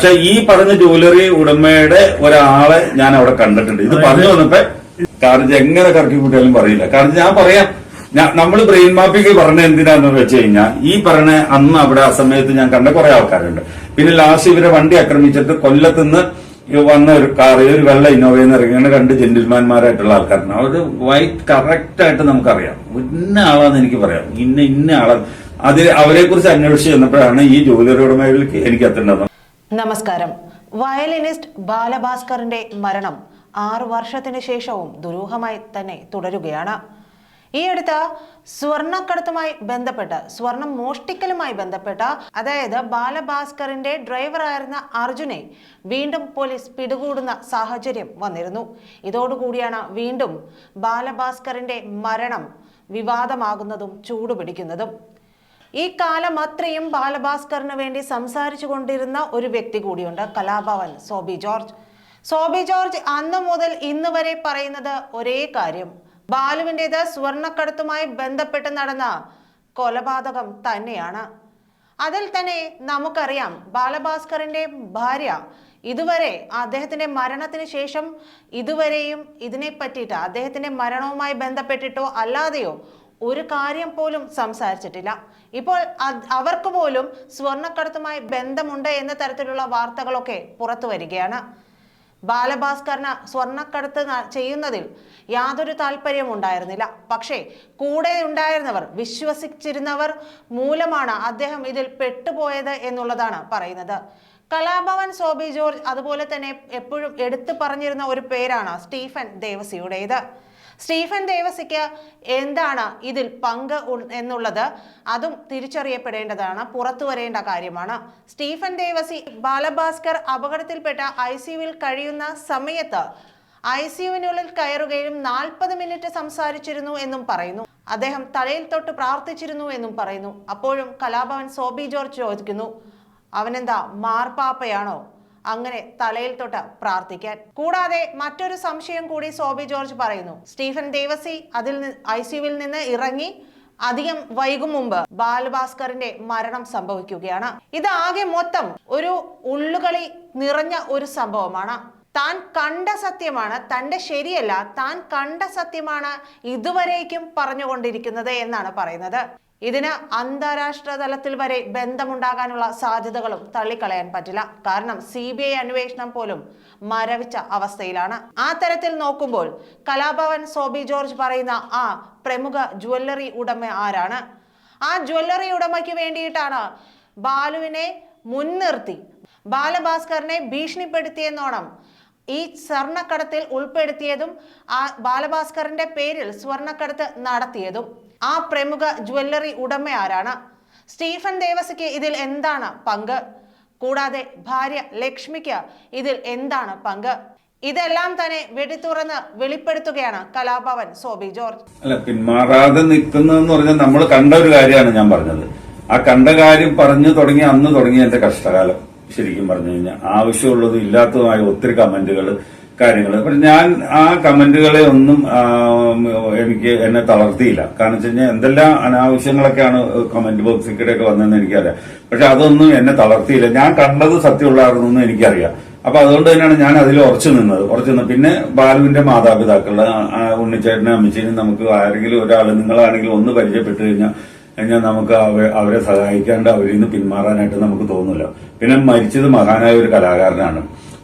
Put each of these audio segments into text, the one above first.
പക്ഷെ ഈ പറഞ്ഞ ജ്വല്ലറി ഉടമയുടെ ഒരാളെ ഞാൻ അവിടെ കണ്ടിട്ടുണ്ട്. ഇത് പറഞ്ഞു വന്നപ്പോ കാരണം എങ്ങനെ കറക്കി കൂട്ടിയാലും പറയില്ല. കാരണം ഞാൻ പറയാം നമ്മൾ ബ്രെയിൻ മാപ്പിംഗ് പറഞ്ഞ എന്തിനാന്ന് വെച്ച് കഴിഞ്ഞാൽ ഈ പറഞ്ഞ അന്ന് അവിടെ ആ സമയത്ത് ഞാൻ കണ്ട കുറെ ആൾക്കാരുണ്ട്. പിന്നെ ലാസ്റ്റ് ഇവരെ വണ്ടി ആക്രമിച്ചിട്ട് കൊല്ലത്തുനിന്ന് വന്ന ഒരു കാർ ഒരു വെള്ള ഇന്നോവയിൽ ഇറങ്ങിയാണ് രണ്ട് ജെന്റിൽമാൻമാരായിട്ടുള്ള ആൾക്കാരാണ് അവർ വൈറ്റ് കറക്റ്റ് ആയിട്ട് നമുക്കറിയാം. ഇന്ന ആളാന്ന് എനിക്ക് പറയാം. ഇന്ന ഇന്ന ആളാ അതിൽ അവരെ കുറിച്ച് അന്വേഷിച്ച് ചെന്നപ്പോഴാണ് ഈ ജോലിയുടെ ഉടമകളിലേക്ക് എനിക്ക് എത്തേണ്ടത് നമസ്കാരം. വയലിനിസ്റ്റ് ബാലഭാസ്കറിന്റെ മരണം ആറു വർഷത്തിന് ശേഷവും ദുരൂഹമായി തന്നെ തുടരുകയാണ്. ഈ അടുത്ത സ്വർണക്കടത്തുമായി ബന്ധപ്പെട്ട് സ്വർണം മോഷ്ടിക്കലുമായി ബന്ധപ്പെട്ട അതായത് ബാലഭാസ്കറിന്റെ ഡ്രൈവറായിരുന്ന അർജുനെ വീണ്ടും പോലീസ് പിടികൂടുന്ന സാഹചര്യം വന്നിരുന്നു. ഇതോടുകൂടിയാണ് വീണ്ടും ബാലഭാസ്കറിന്റെ മരണം വിവാദമാകുന്നതും ചൂടുപിടിക്കുന്നതും. ഈ കാലം അത്രയും ബാലഭാസ്കറിന് വേണ്ടി സംസാരിച്ചു കൊണ്ടിരുന്ന ഒരു വ്യക്തി കൂടിയുണ്ട് കലാഭവൻ സോബി ജോർജ്. സോബി ജോർജ് അന്ന് മുതൽ ഇന്ന് വരെ പറയുന്നത് ഒരേ കാര്യം. ബാലുവിന്റെത് സ്വർണക്കടത്തുമായി ബന്ധപ്പെട്ട് നടന്ന കൊലപാതകം തന്നെയാണ്. അതിൽ തന്നെ നമുക്കറിയാം ബാലഭാസ്കറിന്റെ ഭാര്യ ഇതുവരെ അദ്ദേഹത്തിന്റെ മരണത്തിന് ശേഷം ഇതുവരെയും ഇതിനെ പറ്റിയിട്ട് അദ്ദേഹത്തിന്റെ മരണവുമായി ബന്ധപ്പെട്ടിട്ടോ അല്ലാതെയോ ഒരു കാര്യം പോലും സംസാരിച്ചിട്ടില്ല. ഇപ്പോൾ അവർക്ക് പോലും സ്വർണക്കടത്തുമായി ബന്ധമുണ്ട് എന്ന തരത്തിലുള്ള വാർത്തകളൊക്കെ പുറത്തു വരികയാണ്. ബാലഭാസ്കറിന് സ്വർണക്കടത്ത് ചെയ്യുന്നതിൽ യാതൊരു താല്പര്യവും ഉണ്ടായിരുന്നില്ല. പക്ഷേ കൂടെ ഉണ്ടായിരുന്നവർ വിശ്വസിച്ചിരുന്നവർ മൂലമാണ് അദ്ദേഹം ഇതിൽ പെട്ടുപോയത് എന്നുള്ളതാണ് പറയുന്നത്. കലാഭവൻ സോബി ജോർജ് അതുപോലെ തന്നെ എപ്പോഴും എടുത്തു പറഞ്ഞിരുന്ന ഒരു പേരാണ് സ്റ്റീഫൻ ദേവസിയുടേത്. സ്റ്റീഫൻ ദേവസിക്ക് എന്താണ് ഇതിൽ പങ്ക് എന്നുള്ളത് അതും തിരിച്ചറിയപ്പെടേണ്ടതാണ് പുറത്തു വരേണ്ട കാര്യമാണ്. സ്റ്റീഫൻ ദേവസി ബാലഭാസ്കർ അപകടത്തിൽപ്പെട്ട ഐ സിയുവിൽ കഴിയുന്ന സമയത്ത് ഐ സിയുവിനുള്ളിൽ കയറുകയും നാൽപ്പത് മിനിറ്റ് സംസാരിച്ചിരുന്നു എന്നും പറയുന്നു. അദ്ദേഹം തലയിൽ തൊട്ട് പ്രാർത്ഥിച്ചിരുന്നു എന്നും പറയുന്നു. അപ്പോഴും കലാഭവൻ സോബി ജോർജ് ചോദിക്കുന്നു അവനെന്താ മാർപ്പാപ്പയാണോ? അങ്ങനെ തലയിൽ തൊട്ട് പ്രാർത്ഥിക്കാൻ. കൂടാതെ മറ്റൊരു സംശയം കൂടി സോബി ജോർജ് പറയുന്നു. സ്റ്റീഫൻ ദേവസി അതിൽ ഐ സിയുവിൽ നിന്ന് ഇറങ്ങി അധികം വൈകും മുമ്പ് ബാലഭാസ്കറിന്റെ മരണം സംഭവിക്കുകയാണ്. ഇത് ആകെ മൊത്തം ഒരു ഉള്ളുകളി നിറഞ്ഞ ഒരു സംഭവമാണ്. താൻ കണ്ട സത്യമാണ് തന്റെ ശരിയല്ല താൻ കണ്ട സത്യമാണ് ഇതുവരേക്കും പറഞ്ഞുകൊണ്ടിരിക്കുന്നത് എന്നാണ് പറയുന്നത്. ഇതിന് അന്താരാഷ്ട്ര തലത്തിൽ വരെ ബന്ധമുണ്ടാകാനുള്ള സാധ്യതകളും തള്ളിക്കളയാൻ പറ്റില്ല. കാരണം സി ബി ഐ അന്വേഷണം പോലും മരവിച്ച അവസ്ഥയിലാണ്. ആ തരത്തിൽ നോക്കുമ്പോൾ കലാഭവൻ സോബി ജോർജ് പറയുന്ന ആ പ്രമുഖ ജ്വല്ലറി ഉടമ ആരാണ്? ആ ജ്വല്ലറി ഉടമയ്ക്ക് വേണ്ടിയിട്ടാണ് ബാലുവിനെ മുൻനിർത്തി ബാലഭാസ്കറിനെ ഭീഷണിപ്പെടുത്തിയെന്നോണം ഈ സ്വർണക്കടത്തിൽ ഉൾപ്പെടുത്തിയതും ആ ബാലഭാസ്കറിന്റെ പേരിൽ സ്വർണക്കടത്ത് നടത്തിയതും. ആ പ്രമുഖ ജ്വല്ലറി ഉടമ ആരാണ്? സ്റ്റീഫൻ ദേവസിക്ക് ഇതിൽ എന്താണ് പങ്ക്? കൂടാതെ ഭാര്യ ലക്ഷ്മിക്ക് ഇതിൽ എന്താണ് പങ്ക്? ഇതെല്ലാം തന്നെ വെടിത്തുറന്ന് വെളിപ്പെടുത്തുകയാണ് കലാഭവൻ സോബി ജോർജ്. അല്ല പിന്മാറാതെ നിൽക്കുന്നതെന്ന് പറഞ്ഞാൽ നമ്മൾ കണ്ട ഒരു കാര്യമാണ് ഞാൻ പറഞ്ഞത്. ആ കണ്ട കാര്യം പറഞ്ഞു തുടങ്ങി അന്ന് തുടങ്ങി എന്റെ കഷ്ടകാലം. ശരിക്കും പറഞ്ഞു കഴിഞ്ഞാൽ ആവശ്യമുള്ളതും ഇല്ലാത്തതുമായ ഒത്തിരി കമന്റുകൾ കാര്യങ്ങൾ പക്ഷെ ഞാൻ ആ കമന്റുകളെ ഒന്നും എനിക്ക് എന്നെ തളർത്തിയില്ല. കാരണം വെച്ച് കഴിഞ്ഞാൽ എന്തെല്ലാം അനാവശ്യങ്ങളൊക്കെയാണ് കമന്റ് ബോക്സിൽ കൂടെയൊക്കെ വന്നതെന്ന് എനിക്കറിയാം. പക്ഷെ അതൊന്നും എന്നെ തളർത്തിയില്ല. ഞാൻ കണ്ടത് സത്യമുള്ളായിരുന്നു എന്ന് എനിക്കറിയാം. അപ്പൊ അതുകൊണ്ട് തന്നെയാണ് ഞാൻ അതിൽ ഉറച്ചു നിന്നത്. ഉറച്ചു നിന്ന് പിന്നെ ബാലുവിന്റെ മാതാപിതാക്കൾ ഉണ്ണിച്ചേട്ടനും അമ്മച്ചേനും നമുക്ക് ആരെങ്കിലും ഒരാൾ നിങ്ങളാണെങ്കിലും ഒന്ന് പരിചയപ്പെട്ടു കഴിഞ്ഞാൽ കഴിഞ്ഞാൽ നമുക്ക് അവരെ സഹായിക്കാണ്ട് അവരിൽ നിന്ന് പിന്മാറാനായിട്ട് നമുക്ക് തോന്നില്ല. പിന്നെ മരിച്ചത് മഹാനായ ഒരു കലാകാരനാണ്.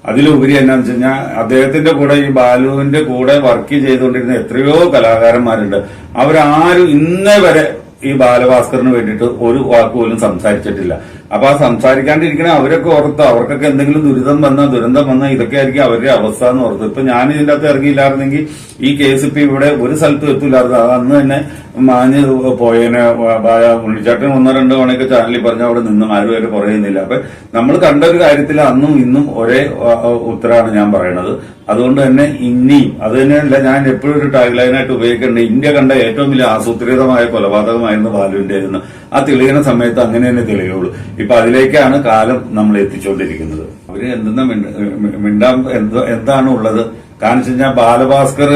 അതിലുപരി എന്നാന്ന് വെച്ച് കഴിഞ്ഞാൽ അദ്ദേഹത്തിന്റെ കൂടെ ഈ ബാലുവിന്റെ കൂടെ വർക്ക് ചെയ്തുകൊണ്ടിരുന്ന എത്രയോ കലാകാരന്മാരുണ്ട്. അവരാരും ഇന്നേ വരെ ഈ ബാലഭാസ്കറിന് വേണ്ടിയിട്ട് ഒരു വാക്ക് പോലും സംസാരിച്ചിട്ടില്ല. അപ്പൊ ആ സംസാരിക്കാണ്ടിരിക്കണ അവരൊക്കെ ഓർത്ത് അവർക്കൊക്കെ എന്തെങ്കിലും ദുരിതം വന്ന ദുരന്തം വന്ന ഇതൊക്കെ ആയിരിക്കും അവരുടെ അവസ്ഥ എന്ന് ഓർത്ത്. ഇപ്പൊ ഞാൻ ഇതിന്റെ അകത്ത് ഇറങ്ങിയില്ലായിരുന്നെങ്കിൽ ഈ കേസ് ഇപ്പൊ ഇവിടെ ഒരു സ്ഥലത്തും എത്തില്ലായിരുന്നു അത് അന്ന് തന്നെ മാഞ്ഞ് പോയേനെ ഉള്ളിച്ചാട്ടൻ ഒന്നോ രണ്ടോ മണിയൊക്കെ ചാനലിൽ പറഞ്ഞ അവിടെ നിന്നും ആരും വരെ പറയുന്നില്ല അപ്പൊ നമ്മൾ കണ്ട ഒരു കാര്യത്തിൽ അന്നും ഇന്നും ഒരേ ഉത്തരമാണ് ഞാൻ പറയുന്നത് അതുകൊണ്ട് തന്നെ ഇനിയും അത് തന്നെയല്ല ഞാൻ എപ്പോഴും ഒരു ടാഗ് ലൈനായിട്ട് ഉപയോഗിക്കേണ്ടത് ഇന്ത്യ കണ്ട ഏറ്റവും വലിയ ആസൂത്രിതമായ കൊലപാതകമായിരുന്നു ബാലുവിന്റെ എന്ന് ആ തെളിയുന്ന സമയത്ത് അങ്ങനെ തന്നെ തെളിയുള്ളൂ. ഇപ്പൊ അതിലേക്കാണ് കാലം നമ്മൾ എത്തിച്ചുകൊണ്ടിരിക്കുന്നത് അവർ എന്തെന്നാ മിണ്ടാ എന്താണ് ഉള്ളത്? കാരണം വെച്ച് കഴിഞ്ഞാൽ ബാലഭാസ്കർ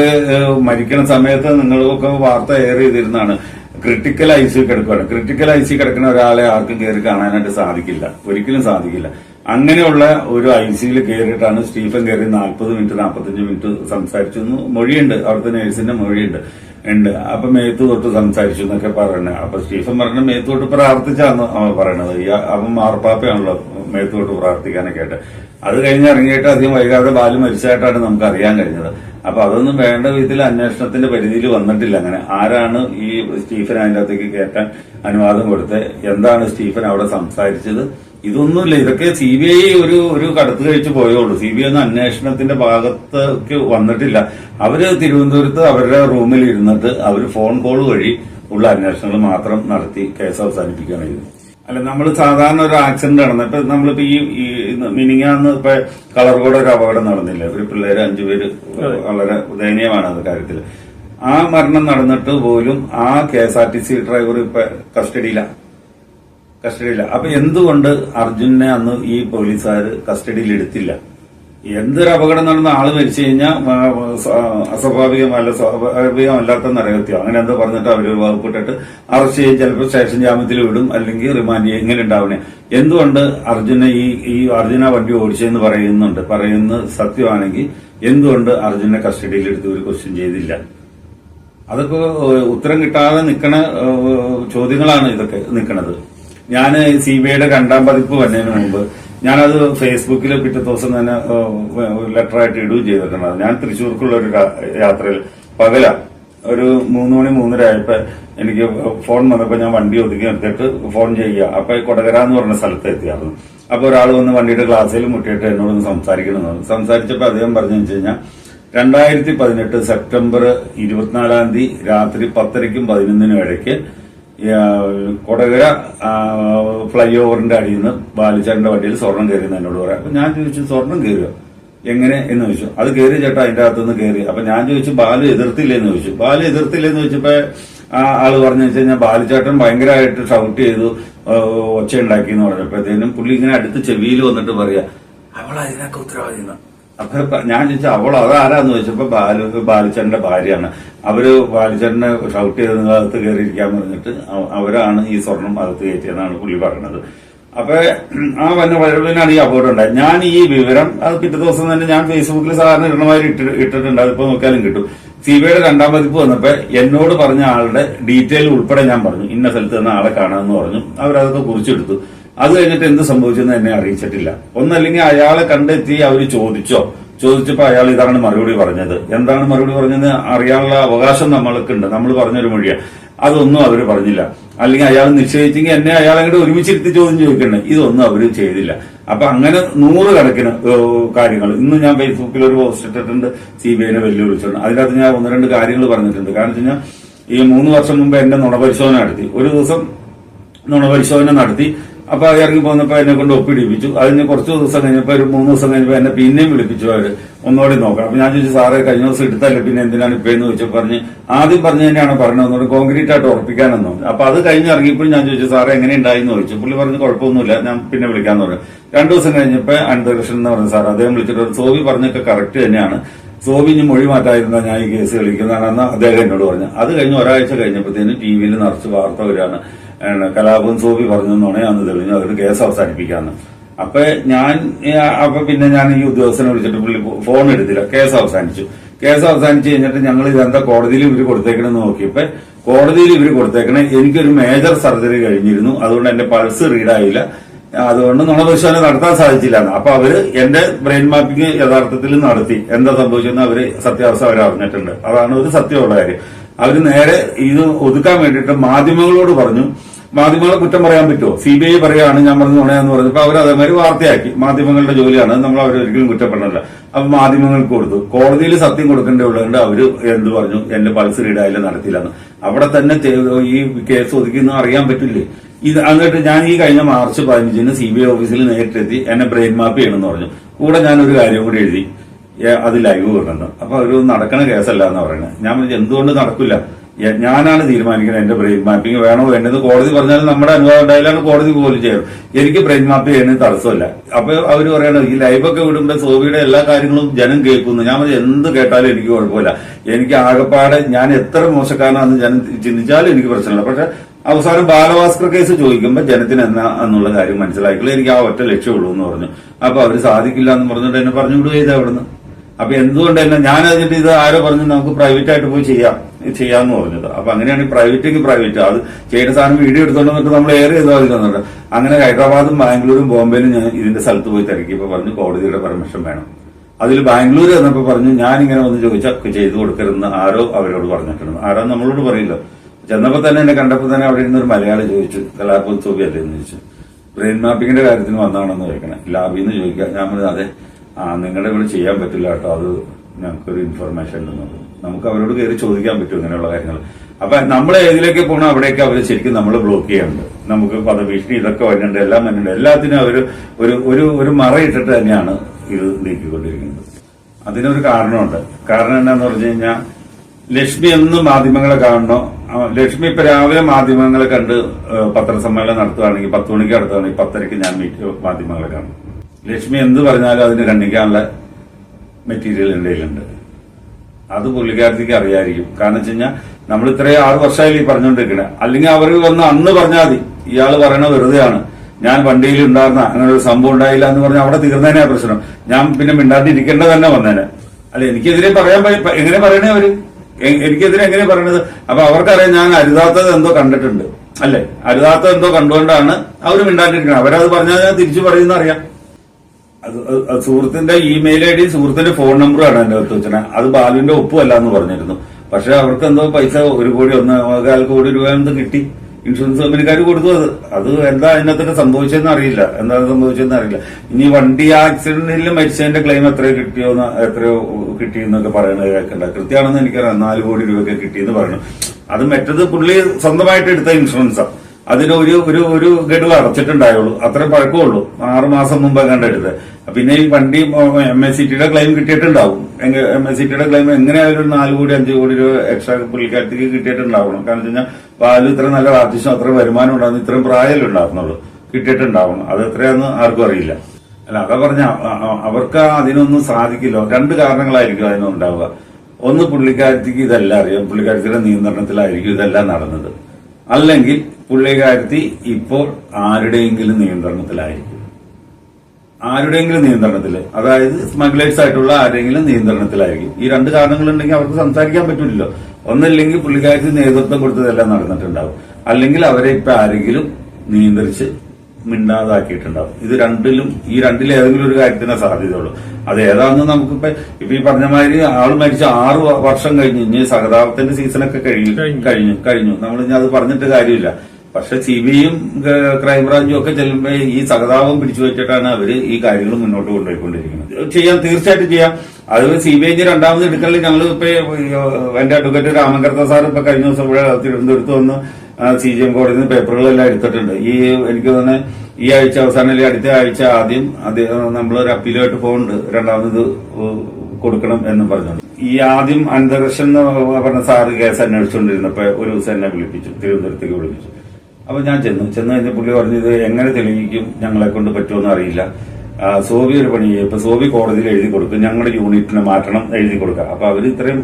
മരിക്കുന്ന സമയത്ത് നിങ്ങളൊക്കെ വാർത്ത എയർ ചെയ്തിരുന്നതാണ്. ക്രിട്ടിക്കൽ ഐ സി കിടക്കുകയാണ് ക്രിട്ടിക്കൽ ഐ സി കിടക്കുന്ന ഒരാളെ ആർക്കും കയറി കാണാനായിട്ട് സാധിക്കില്ല. ഒരിക്കലും സാധിക്കില്ല. അങ്ങനെയുള്ള ഒരു ഐ സിയിൽ കയറിയിട്ടാണ് സ്റ്റീഫൻ കയറി നാൽപ്പത് മിനിറ്റ് നാൽപ്പത്തഞ്ച് മിനിറ്റ് സംസാരിച്ചു. മൊഴിയുണ്ട്. അവിടുത്തെ നേഴ്സിന്റെ മൊഴിയുണ്ട്. ഉണ്ട്. അപ്പൊ മേത്ത് തൊട്ട് സംസാരിച്ചു എന്നൊക്കെ പറയണേ അപ്പൊ സ്റ്റീഫൻ പറഞ്ഞ മേത്ത് തൊട്ട് പ്രാർത്ഥിച്ചാന്ന് പറയണത്. അവൻ മാർപ്പാപ്പയാണല്ലോ മേത്ത് തൊട്ട് പ്രാർത്ഥിക്കാനൊക്കെ ആയിട്ട്. അത് കഴിഞ്ഞ് ഇറങ്ങിയിട്ട് അധികം വൈകാതെ ബാലു മരിച്ചതായിട്ടാണ് നമുക്ക് അറിയാൻ കഴിഞ്ഞത്. അപ്പൊ അതൊന്നും വേണ്ട വിധത്തിൽ അന്വേഷണത്തിന്റെ പരിധിയിൽ വന്നിട്ടില്ല അങ്ങനെ. ആരാണ് ഈ സ്റ്റീഫൻ അതിന്റെ അകത്തേക്ക് കയറ്റാൻ അനുവാദം കൊടുത്തത്? എന്താണ് സ്റ്റീഫൻ അവിടെ സംസാരിച്ചത്? ഇതൊന്നുമില്ല. ഇതൊക്കെ സി ബി ഐ ഒരു ഒരു കടത്ത് കഴിച്ച് പോയുള്ളൂ സി ബി ഐ ഒന്നും അന്വേഷണത്തിന്റെ ഭാഗത്തേക്ക് വന്നിട്ടില്ല. അവർ തിരുവനന്തപുരത്ത് അവരുടെ റൂമിൽ ഇരുന്നിട്ട് അവർ ഫോൺ കോൾ വഴി ഉള്ള അന്വേഷണങ്ങൾ മാത്രം നടത്തി കേസ് അവസാനിപ്പിക്കുകയാണ് ചെയ്തത്. അല്ല നമ്മൾ സാധാരണ ഒരു ആക്സിഡന്റ് നടന്നു ഇപ്പൊ നമ്മളിപ്പോ ഈ മിനിങ്ങാന്ന് ഇപ്പൊ കളർകോട് ഒരു അപകടം നടന്നില്ല? ഒരു പിള്ളേര് അഞ്ചുപേര് വളരെ ദയനീയമാണ് അത് കാര്യത്തിൽ. ആ മരണം നടന്നിട്ട് പോലും ആ K S R T C driver ഇപ്പൊ കസ്റ്റഡിയില. കസ്റ്റഡിയില്ല അപ്പൊ എന്തുകൊണ്ട് അർജുനെ അന്ന് ഈ പോലീസുകാർ കസ്റ്റഡിയിൽ എടുത്തില്ല എന്തൊരു അപകടം നടന്ന ആൾ മരിച്ചു കഴിഞ്ഞാൽ അസ്വാഭാവികമല്ല സ്വാഭാവികമല്ലാത്ത നരകത്യം അങ്ങനെ എന്താ പറഞ്ഞിട്ട് അവർ വകുപ്പിട്ടിട്ട് അറസ്റ്റ് ചെയ്യും ചിലപ്പോൾ സ്റ്റേഷൻ ജാമ്യത്തിൽ വിടും അല്ലെങ്കിൽ റിമാൻഡ് ചെയ്യും. ഇങ്ങനെ ഉണ്ടാവണേ. എന്തുകൊണ്ട് അർജുനെ ഈ ഈ അർജുന വണ്ടി ഓടിച്ചെന്ന് പറയുന്നുണ്ട്? പറയുന്നത് സത്യമാണെങ്കിൽ എന്തുകൊണ്ട് അർജുനെ കസ്റ്റഡിയിൽ എടുത്ത് ഒരു ക്വസ്റ്റ്യൻ ചെയ്തില്ല? അതൊക്കെ ഉത്തരം കിട്ടാതെ നിൽക്കണ ചോദ്യങ്ങളാണ് ഇതൊക്കെ നിൽക്കുന്നത് ഞാൻ സി ബി ഐയുടെ രണ്ടാം പതിപ്പ് വന്നതിന് മുമ്പ് ഞാനത് ഫേസ്ബുക്കിൽ പിറ്റേ ദിവസം തന്നെ ലെറ്റർ ആയിട്ട് ഇടുകയും ചെയ്തിട്ടുണ്ട്. ഞാൻ തൃശ്ശൂർക്കുള്ള ഒരു യാത്രയിൽ പകല ഒരു മൂന്ന് മണി മൂന്നര ആയപ്പോ എനിക്ക് ഫോൺ വന്നപ്പോ ഞാൻ വണ്ടി ഒതുക്കി നിർത്തിയിട്ട് ഫോൺ ചെയ്യുക. അപ്പൊ കൊടകര എന്ന് പറഞ്ഞ സ്ഥലത്ത് എത്തിയായിരുന്നു. അപ്പൊ ഒരാൾ വന്ന് വണ്ടിയുടെ ക്ലാസ്സിൽ മുട്ടിയിട്ട് എന്നോടൊന്ന് സംസാരിക്കണമെന്ന് സംസാരിച്ചപ്പോൾ അദ്ദേഹം പറഞ്ഞു വെച്ച് കഴിഞ്ഞാൽ രണ്ടായിരത്തി പതിനെട്ട് സെപ്റ്റംബർ ഇരുപത്തിനാലാം തീയതി രാത്രി പത്തരയ്ക്കും പതിനൊന്നിനും ഇടയ്ക്ക് കൊടകര ഫ്ലൈ ഓവറിന്റെ അടിയിൽ നിന്ന് ബാലിച്ചാറിന്റെ വണ്ടിയിൽ സ്വർണം കയറിയെന്ന് എന്നോട് പറയാം. അപ്പൊ ഞാൻ ചോദിച്ചു സ്വർണം കയറുക എങ്ങനെ? എന്ന് ചോദിച്ചു. അത് കയറി ചേട്ടാ അതിന്റെ അകത്തുനിന്ന് കയറി. അപ്പൊ ഞാൻ ചോദിച്ചു ബാലു എതിർത്തില്ലെന്ന് ചോദിച്ചു. ബാലു എതിർത്തില്ലെന്ന് ചോദിച്ചപ്പോ ആ ആൾ പറഞ്ഞു വെച്ച് കഴിഞ്ഞാൽ ബാലിച്ചേട്ടൻ ഭയങ്കരമായിട്ട് ഷൗട്ട് ചെയ്തു ഒച്ചയുണ്ടാക്കി എന്ന് പറഞ്ഞപ്പോഴത്തേനും പുള്ളി ഇങ്ങനെ അടുത്ത് ചെവിയിൽ വന്നിട്ട് പറയാ അവൾ അതിനൊക്കെ ഉത്തരവാദിന്ന് അപ്പൊ ഞാൻ ചോദിച്ചു അവൾ അതാരാന്ന് ചോദിച്ചപ്പോ ബാലു ബാലുച്ചന്റെ ഭാര്യയാണ്. അവർ ബാലചന്ദ്രനെ ഷൗട്ട് ചെയ്ത് അകത്ത് കയറിയിരിക്കാൻ പറഞ്ഞിട്ട് അവ- അവരാണ് ഈ സ്വർണം അകത്ത് കയറ്റിയെന്നാണ് പുള്ളി പറഞ്ഞത്. അപ്പൊ ആ വന്ന വഴവിലാണ് ഈ അപകടം ഉണ്ടായത്. ഞാൻ ഈ വിവരം അത് പിറ്റേ ദിവസം തന്നെ ഞാൻ ഫേസ്ബുക്കിൽ സാധാരണ ഇട്ടി ഇട്ടിട്ടുണ്ട്. അതിപ്പോ നോക്കിയാലും കിട്ടും. സി രണ്ടാം പതിപ്പ് വന്നപ്പോ എന്നോട് പറഞ്ഞ ആളുടെ ഡീറ്റെയിൽ ഉൾപ്പെടെ ഞാൻ പറഞ്ഞു. ഇന്ന സ്ഥലത്ത് നിന്ന് ആളെ കാണാമെന്ന് പറഞ്ഞു. അവരതൊക്കെ കുറിച്ചെടുത്തു. അത് കഴിഞ്ഞിട്ട് എന്ത് സംഭവിച്ചെന്ന് എന്നെ അറിയിച്ചിട്ടില്ല. ഒന്നല്ലെങ്കിൽ അയാളെ കണ്ടെത്തി അവർ ചോദിച്ചോ. ചോദിച്ചപ്പോൾ അയാൾ ഇതാണ് മറുപടി പറഞ്ഞത്. എന്താണ് മറുപടി പറഞ്ഞത് അറിയാനുള്ള അവകാശം നമ്മൾക്കുണ്ട്. നമ്മൾ പറഞ്ഞൊരു മൊഴിയാണ് അതൊന്നും അവർ പറഞ്ഞില്ല. അല്ലെങ്കിൽ അയാൾ നിശ്ചയിച്ചെങ്കിൽ എന്നെ അയാൾ അങ്ങോട്ട് ഒരുമിച്ചിരുത്തി ചോദ്യം ചോദിക്കണ്ടേ? ഇതൊന്നും അവർ ചെയ്തില്ല. അപ്പൊ അങ്ങനെ നൂറുകണക്കിന് കാര്യങ്ങൾ. ഇന്ന് ഞാൻ ഫേസ്ബുക്കിൽ ഒരു പോസ്റ്റ് ഇട്ടിട്ടുണ്ട്. സി ബി ഐനെ വെല്ലുവിളിച്ചിട്ടുണ്ട് അതിനകത്ത് ഞാൻ ഒന്ന് രണ്ട് കാര്യങ്ങൾ പറഞ്ഞിട്ടുണ്ട്. കാരണം വെച്ച് കഴിഞ്ഞാൽ ഈ മൂന്ന് വർഷം മുമ്പ് എന്റെ നുണപരിശോധന നടത്തി. ഒരു ദിവസം നുണപരിശോധന നടത്തി. അപ്പൊ ഇറങ്ങി പോന്നപ്പോ എന്നെ കൊണ്ട് ഒപ്പിടിപ്പിച്ചു. അതിന് കുറച്ച് ദിവസം കഴിഞ്ഞപ്പോ ഒരു മൂന്ന് ദിവസം കഴിഞ്ഞപ്പോ എന്നെ പിന്നെയും വിളിപ്പിച്ചു അവർ. ഒന്നുകൂടി നോക്കാം അപ്പൊ ഞാൻ ചോദിച്ചു സാറേ കഴിഞ്ഞ ദിവസം എടുത്തല്ലേ പിന്നെ എന്തിനാണ് ഇപ്പൊ എന്ന് ചോദിച്ചു പറഞ്ഞ് ആദ്യം പറഞ്ഞു തന്നെയാണ് പറഞ്ഞത് കോൺക്രീറ്റ് ആയിട്ട് ഉറപ്പിക്കാനെന്ന് അപ്പൊ അത് കഴിഞ്ഞ് ഇറങ്ങിയപ്പോൾ ഞാൻ ചോദിച്ചു സാറേ എങ്ങനെ ഉണ്ടായിന്ന് ചോദിച്ചു. പുള്ളി പറഞ്ഞു കുഴപ്പമൊന്നുമില്ല ഞാൻ പിന്നെ വിളിക്കാന്ന് പറഞ്ഞു. രണ്ടു ദിവസം കഴിഞ്ഞപ്പോ അനന്തകൃഷ്ണൻ എന്ന് പറഞ്ഞു സാർ അദ്ദേഹം വിളിച്ചിട്ട് സോബി പറഞ്ഞൊക്കെ കറക്റ്റ് തന്നെയാണ്. സോബി ഇനി മൊഴി മാറ്റായിരുന്ന ഞാൻ ഈ കേസ് കളിക്കുന്നതാണെന്ന് അദ്ദേഹം എന്നോട് പറഞ്ഞു. അത് കഴിഞ്ഞ് ഒരാഴ്ച കഴിഞ്ഞപ്പോഴത്തേനും ടി വിയിൽ നിറച്ച് വാർത്ത വരികയാണ്. കലാപം സോബി പറഞ്ഞു എന്നാണ് അന്ന് തെളിഞ്ഞു അവരുടെ കേസ് അവസാനിപ്പിക്കാന്ന്. അപ്പൊ ഞാൻ അപ്പൊ പിന്നെ ഞാൻ ഈ ഉദ്യോഗസ്ഥനെ വിളിച്ചിട്ട് പുള്ളി ഫോൺ എടുത്തില്ല. കേസ് അവസാനിച്ചു. കേസ് അവസാനിച്ച് കഴിഞ്ഞിട്ട് ഞങ്ങൾ ഇതെന്താ കോടതിയിൽ ഇവർ കൊടുത്തേക്കണെന്ന് നോക്കിയപ്പോ കോടതിയിൽ ഇവർ കൊടുത്തേക്കണേ എനിക്കൊരു മേജർ സർജറി കഴിഞ്ഞിരുന്നു. അതുകൊണ്ട് എന്റെ പൾസ് റീഡായില്ല. അതുകൊണ്ട് നുണപരിശോധന നടത്താൻ സാധിച്ചില്ല. അപ്പൊ അവർ എന്റെ ബ്രെയിൻ മാപ്പിംഗ് യഥാർത്ഥത്തിൽ നടത്തി. എന്താ സംഭവിച്ചെന്ന് അവർ സത്യാവസ്ഥ അവർ അറിഞ്ഞിട്ടുണ്ട് അതാണ് ഒരു സത്യമുള്ള കാര്യം. അവർ നേരെ ഇത് ഒതുക്കാൻ വേണ്ടിയിട്ട് മാധ്യമങ്ങളോട് പറഞ്ഞു. മാധ്യമങ്ങളെ കുറ്റം പറയാൻ പറ്റുമോ? സി ബി ഐ പറയാണ് ഞാൻ പറഞ്ഞു. നുണയാന്ന് പറഞ്ഞപ്പോ അവർ അതേമാതിരി വാർത്തയാക്കി. മാധ്യമങ്ങളുടെ ജോലിയാണ്. നമ്മൾ അവർ ഒരിക്കലും കുറ്റപ്പെടണില്ല അപ്പൊ മാധ്യമങ്ങൾക്ക് കൊടുത്തു. കോടതിയിൽ സത്യം കൊടുക്കേണ്ടി ഉള്ളതുകൊണ്ട് അവർ എന്ത് പറഞ്ഞു? എന്റെ പൾസ് റീഡായില്ല നടത്തിയില്ലെന്ന്. അവിടെ തന്നെ ഈ കേസ് ഒതുക്കിയെന്ന് അറിയാൻ പറ്റില്ലേ? ഇത് അങ്ങോട്ട് ഞാൻ ഈ കഴിഞ്ഞ മാർച്ച് പതിനഞ്ചിന് സി ബി ഐ ഓഫീസിൽ നേരിട്ടെത്തി എന്നെ ബ്രെയിൻ മാപ്പ് ചെയ്യണമെന്ന് പറഞ്ഞു. കൂടെ ഞാനൊരു കാര്യം കൂടി എഴുതി. അത് ലൈവ് വരുന്നുണ്ട് അപ്പൊ ഒരു നടക്കണ കേസല്ല എന്ന് പറയുന്നത് ഞാൻ എന്തുകൊണ്ട് നടക്കില്ല ഞാനാണ് തീരുമാനിക്കുന്നത് എന്റെ ബ്രെയിൻ മാപ്പിംഗ് വേണോ? വേണ്ടത് കോടതി പറഞ്ഞാൽ നമ്മുടെ അനുഭവം ഉണ്ടായാലാണ് കോടതി പോലും ചെയ്യും. എനിക്ക് ബ്രെയിൻ മാപ്പ് ചെയ്യുന്നതിന് തടസ്സമല്ല. അപ്പൊ അവർ പറയണത് ഈ ലൈവൊക്കെ വിടുമ്പോൾ സോബിയുടെ എല്ലാ കാര്യങ്ങളും ജനം കേൾക്കുന്നു. ഞാൻ എന്ത് കേട്ടാലും എനിക്ക് കുഴപ്പമില്ല. എനിക്ക് ആകെപ്പാടെ ഞാൻ എത്ര മോശക്കാരനാണെന്ന് ജനം ചിന്തിച്ചാലും എനിക്ക് പ്രശ്നമില്ല. പക്ഷെ അവസാനം ബാലഭാസ്കർ കേസ് ചോദിക്കുമ്പോൾ ജനത്തിന് എന്നാ എന്നുള്ള കാര്യം മനസ്സിലാക്കില്ല എനിക്ക് ആ ഒറ്റ ലക്ഷ്യമുള്ളൂ എന്ന് പറഞ്ഞു. അപ്പൊ അവർ സാധിക്കില്ല എന്ന് പറഞ്ഞിട്ട് എന്നെ പറഞ്ഞു വിടുക ചെയ്ത് അവിടുന്ന്. അപ്പൊ എന്തുകൊണ്ട് തന്നെ ഞാൻ അതിന്റെ ഇത് ആരോ പറഞ്ഞു നമുക്ക് പ്രൈവറ്റ് ആയിട്ട് പോയി ചെയ്യാം ചെയ്യാന്ന് പറഞ്ഞത്. അപ്പൊ അങ്ങനെയാണ് പ്രൈവറ്റ് പ്രൈവറ്റ് അത് ചെയ്യുന്ന സാധനം വീഡിയോ എടുത്തോണ്ട് നമ്മൾ ഏറെ ചെയ്തോ അങ്ങനെ ഹൈദരാബാദും ബാംഗ്ലൂരും ബോംബെയിലും ഞാൻ ഇതിന്റെ സ്ഥലത്ത് പോയി തിരക്കി. ഇപ്പൊ പറഞ്ഞു കോടതിയുടെ പെർമിഷൻ വേണം. അതിൽ ബാംഗ്ലൂർ ചെന്നപ്പോ പറഞ്ഞു ഞാൻ ഇങ്ങനെ വന്ന് ചോദിച്ചാൽ ചെയ്തു കൊടുക്കരുതെന്ന് ആരോ അവരോട് പറഞ്ഞിട്ടുണ്ട്. ആരോ നമ്മളോട് പറയില്ല. ചെന്നപ്പോ തന്നെ എന്നെ കണ്ടപ്പോൾ തന്നെ അവിടെ ഇരുന്നൊരു മലയാളി ചോദിച്ചു കലാപോത്സവി അല്ലേ? എന്ന് ചോദിച്ചു. ബ്രെയിൻ മാപ്പിങ്ങിന്റെ കാര്യത്തിന് വന്നാണെന്ന് ചോദിക്കണേ. ലാബിന്ന് ചോദിക്കാം. ഞാൻ പറഞ്ഞു അതെ. ആ നിങ്ങളുടെ ഇവിടെ ചെയ്യാൻ പറ്റില്ല കേട്ടോ. അത് ഞങ്ങൾക്കൊരു ഇൻഫർമേഷൻ ഉണ്ടെന്നത് നമുക്ക് അവരോട് കയറി ചോദിക്കാൻ പറ്റും ഇങ്ങനെയുള്ള കാര്യങ്ങൾ. അപ്പൊ നമ്മൾ ഏതിലേക്ക് പോകണം അവിടെയൊക്കെ അവർ ശരിക്കും നമ്മൾ ബ്ലോക്ക് ചെയ്യാറുണ്ട് നമുക്ക് പദഭീഷണി ഇതൊക്കെ വരുന്നുണ്ട് എല്ലാം വരുന്നുണ്ട്. എല്ലാത്തിനും അവർ ഒരു ഒരു ഒരു മറയിട്ടിട്ട് തന്നെയാണ് ഇത് നീക്കിക്കൊണ്ടിരിക്കുന്നത്. അതിനൊരു കാരണമുണ്ട്. കാരണം എന്താന്ന് പറഞ്ഞു കഴിഞ്ഞാൽ ലക്ഷ്മി എന്ന് മാധ്യമങ്ങളെ കാണണോ? ലക്ഷ്മി ഇപ്പൊ രാവിലെ മാധ്യമങ്ങളെ കണ്ട് പത്രസമ്മേളനം നടത്തുകയാണെങ്കിൽ പത്ത് മണിക്ക് നടത്തുകയാണെങ്കിൽ പത്തരയ്ക്ക് ഞാൻ മീറ്റ് മാധ്യമങ്ങളെ കാണും. ലക്ഷ്മി എന്ത് പറഞ്ഞാലും അതിന് ഖണ്ഡിക്കാനുള്ള മെറ്റീരിയൽ എന്റെ കയ്യിലുണ്ട്. അത് പുള്ളിക്കാരത്തേക്ക് അറിയായിരിക്കും. കാരണം വെച്ച് കഴിഞ്ഞാൽ നമ്മൾ ഇത്രയും ആറ് വർഷമായി ഈ പറഞ്ഞുകൊണ്ടിരിക്കണേ. അല്ലെങ്കിൽ അവർ വന്ന് അന്ന് പറഞ്ഞാൽ മതി ഇയാൾ പറയണ വെറുതെയാണ്. ഞാൻ വണ്ടിയിൽ ഉണ്ടായിരുന്ന അങ്ങനെ ഒരു സംഭവം ഉണ്ടായില്ല എന്ന് പറഞ്ഞാൽ അവിടെ തീർന്നതിനാ പ്രശ്നം. ഞാൻ പിന്നെ മിണ്ടാണ്ടിരിക്കേണ്ട തന്നെ വന്നേനെ. അല്ല എനിക്കെതിരെ പറയാൻ എങ്ങനെ പറയണേ അവർ? എനിക്കെതിരെ എങ്ങനെ പറയണത്? അപ്പൊ അവർക്കറിയാം ഞാൻ അരുതാത്തത് എന്തോ കണ്ടിട്ടുണ്ട്. അല്ലെ? അരുതാത്തത് എന്തോ കണ്ടുകൊണ്ടാണ് അവർ മിണ്ടാണ്ടിരിക്കണം. അവരത് പറഞ്ഞാൽ ഞാൻ തിരിച്ചു പറയുന്ന അറിയാം അത് അത് അത് സുഹൃത്തിന്റെ ഇമെയിൽ ഐ ഡി സുഹൃത്തിന്റെ ഫോൺ നമ്പറാണ് എന്റെ അടുത്ത് വെച്ചത് അത് ബാലുവിന്റെ ഒപ്പുമല്ല എന്ന് പറഞ്ഞിരുന്നു. പക്ഷെ അവർക്ക് എന്തോ പൈസ ഒരു കോടി ഒന്ന് കാൽ കോടി രൂപ എന്ത് കിട്ടി. ഇൻഷുറൻസ് കമ്പനിക്കാർ കൊടുത്തു അത്. അത് എന്താ അതിനകത്തൊക്കെ സംഭവിച്ചതെന്ന് അറിയില്ല. എന്താ സംഭവിച്ചതെന്ന് അറിയില്ല. ഇനി വണ്ടി ആക്സിഡന്റിൽ മരിച്ചതിന്റെ ക്ലെയിം എത്രയോ കിട്ടിയോ എത്രയോ കിട്ടിയെന്നൊക്കെ പറയണത് കേൾക്കണ്ട. കൃത്യമാണെന്ന് എനിക്കറിയാം. നാല് കോടി രൂപയൊക്കെ കിട്ടിയെന്ന് പറയണം. അത് മറ്റത് പുള്ളി സ്വന്തമായിട്ട് എടുത്ത ഇൻഷുറൻസാണ് അതിന് ഒരു ഒരു ഒരു ഗഡു അടച്ചിട്ടുണ്ടായുള്ളൂ. അത്ര പഴക്കമുള്ളൂ. ആറ് മാസം മുമ്പ് കണ്ടെടുത്ത് പിന്നെ ഈ വണ്ടി എം എസ് സി ടിയുടെ ക്ലെയിം കിട്ടിയിട്ടുണ്ടാവും. എം എസ് സി ടിയുടെ ക്ലെയിം എങ്ങനെയായാലും ഒരു നാല് കോടി അഞ്ച് കോടി രൂപ എക്സ്ട്രാ പുള്ളിക്കാരത്തേക്ക് കിട്ടിയിട്ടുണ്ടാവണം. കാരണം വെച്ച് കഴിഞ്ഞാൽ ബാലു ഇത്ര നല്ല ആർട്ടിസ്റ്റും അത്ര വരുമാനം ഉണ്ടാകുന്നു ഇത്രയും പ്രായമല്ലേ ഉണ്ടാകുന്നുള്ളൂ കിട്ടിയിട്ടുണ്ടാവണം. അത് എത്രയാന്ന് ആർക്കും അറിയില്ല. അല്ല അതാ പറഞ്ഞ അവർക്ക് അതിനൊന്നും സാധിക്കില്ല. രണ്ട് കാരണങ്ങളായിരിക്കും അതിനുണ്ടാവുക ഒന്ന് പുള്ളിക്കാരത്തിക്ക് ഇതെല്ലാം അറിയാം. പുള്ളിക്കാരത്തിന്റെ നിയന്ത്രണത്തിലായിരിക്കും ഇതെല്ലാം നടന്നത്. അല്ലെങ്കിൽ പുള്ളിക്കാരത്തി ഇപ്പോൾ ആരുടെയെങ്കിലും നിയന്ത്രണത്തിലായിരിക്കും. ആരുടെയെങ്കിലും നിയന്ത്രണത്തിൽ അതായത് സ്മഗ്ലേഴ്സ് ആയിട്ടുള്ള ആരെങ്കിലും നിയന്ത്രണത്തിലായിരിക്കും. ഈ രണ്ട് കാരണങ്ങളുണ്ടെങ്കിൽ അവർക്ക് സംസാരിക്കാൻ പറ്റില്ലല്ലോ ഒന്നല്ലെങ്കിൽ പുള്ളിക്കാരത്തി നേതൃത്വം കൊടുത്തതെല്ലാം നടന്നിട്ടുണ്ടാവും. അല്ലെങ്കിൽ അവരെ ഇപ്പൊ ആരെങ്കിലും നിയന്ത്രിച്ച് മിണ്ടാതാക്കിയിട്ടുണ്ടാവും. ഇത് രണ്ടിലും ഈ രണ്ടിൽ ഏതെങ്കിലും ഒരു കാര്യത്തിനെ സാധ്യതയുള്ളൂ. അത് ഏതാണെന്ന് നമുക്കിപ്പോ ഇപ്പൊ ഈ പറഞ്ഞ മാതിരി ആൾ മരിച്ച ആറ് വർഷം കഴിഞ്ഞു ഇനി സഹതാപത്തിന്റെ സീസണൊക്കെ കഴിഞ്ഞു. കഴിഞ്ഞു കഴിഞ്ഞു. നമ്മൾ ഇനി അത് പറഞ്ഞിട്ട് കാര്യമില്ല. പക്ഷെ സി ബി ഐയും ക്രൈംബ്രാഞ്ചും ഒക്കെ ചെല്ലുമ്പോൾ ഈ സഹതാപം പിടിച്ചു വെച്ചിട്ടാണ് അവർ ഈ കാര്യങ്ങൾ മുന്നോട്ട് കൊണ്ടുപോയിക്കൊണ്ടിരിക്കുന്നത്. ചെയ്യാം തീർച്ചയായിട്ടും ചെയ്യാം. അത് സി ബി ഐക്ക് രണ്ടാമത് എടുക്കണമെങ്കിൽ ഞങ്ങൾ ഇപ്പൊ എന്റെ അഡ്വക്കേറ്റ് രാമകർത്ത സാർ ഇപ്പൊ കഴിഞ്ഞ ദിവസം ഇവിടെ തിരുവനന്തപുരത്ത് വന്ന് സി ജി എം നിന്ന് പേപ്പറുകളെല്ലാം എടുത്തിട്ടുണ്ട്. ഈ എനിക്ക് തന്നെ ഈ ആഴ്ച അവസാനം അല്ലെങ്കിൽ അടുത്ത ആഴ്ച ആദ്യം അദ്ദേഹം നമ്മളൊരു അപ്പീലുമായിട്ട് പോകുന്നുണ്ട് രണ്ടാമത് കൊടുക്കണം എന്ന് പറഞ്ഞു ഈ ആദ്യം അനന്തകൃഷ്ണൻ എന്ന് പറഞ്ഞ സാറ് കേസ് അന്വേഷിച്ചുകൊണ്ടിരുന്നപ്പോ ഒരു ദിവസം എന്നെ വിളിപ്പിച്ചു തിരുവനന്തപുരത്തേക്ക് വിളിപ്പിച്ചു. അപ്പൊ ഞാൻ ചെന്നു. ചെന്ന് കഴിഞ്ഞ പുള്ളി പറഞ്ഞു ഇത് എങ്ങനെ തെളിയിക്കും? ഞങ്ങളെ കൊണ്ട് പറ്റുമെന്ന് അറിയില്ല. സോബി ഒരു പണി. ഇപ്പൊ സോബി കോടതിയിൽ എഴുതി കൊടുക്കും. ഞങ്ങളുടെ യൂണിറ്റിനെ മാറ്റണം എഴുതി കൊടുക്കുക അപ്പൊ അവർ ഇത്രയും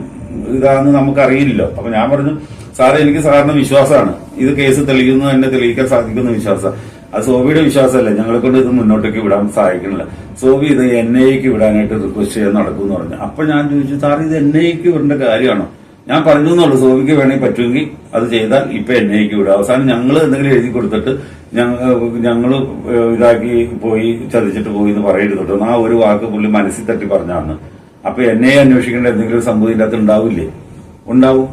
ഇതാണെന്ന് നമുക്ക് അറിയില്ലല്ലോ അപ്പൊ ഞാൻ പറഞ്ഞു സാറേ എനിക്ക് സാറിന് വിശ്വാസമാണ്. ഇത് കേസ് തെളിയുന്നു എന്നെ തെളിയിക്കാൻ സാധിക്കുന്ന വിശ്വാസം. അത് സോബിയുടെ വിശ്വാസമല്ല? ഞങ്ങളെ കൊണ്ട് ഇത് മുന്നോട്ടേക്ക് വിടാൻ സഹായിക്കണില്ല സോബി ഇത് എൻ ഐക്ക് വിടാനായിട്ട് റിക്വസ്റ്റ് ചെയ്യാൻ നടക്കും എന്ന് പറഞ്ഞു. അപ്പൊ ഞാൻ ചോദിച്ചു സാർ ഇത് എൻ ഐക്ക് വിടേണ്ട കാര്യമാണോ? ഞാൻ പറഞ്ഞു എന്നുള്ളൂ സോമിക്ക് വേണമെങ്കിൽ പറ്റുമെങ്കിൽ അത് ചെയ്താൽ ഇപ്പൊ എൻ ഐക്ക് വിടും അവസാനം ഞങ്ങൾ എന്തെങ്കിലും എഴുതി കൊടുത്തിട്ട് ഞങ്ങൾ ഇതാക്കി പോയി ചതിച്ചിട്ട് പോയി എന്ന് പറയരുത് ആ ഒരു വാക്ക് പുള്ളി മനസ്സിൽ തട്ടി പറഞ്ഞാണ്. അപ്പൊ എന്നെ അന്വേഷിക്കേണ്ട എന്തെങ്കിലും സംഭവം ഇതിനകത്ത് ഉണ്ടാവില്ലേ? ഉണ്ടാവും.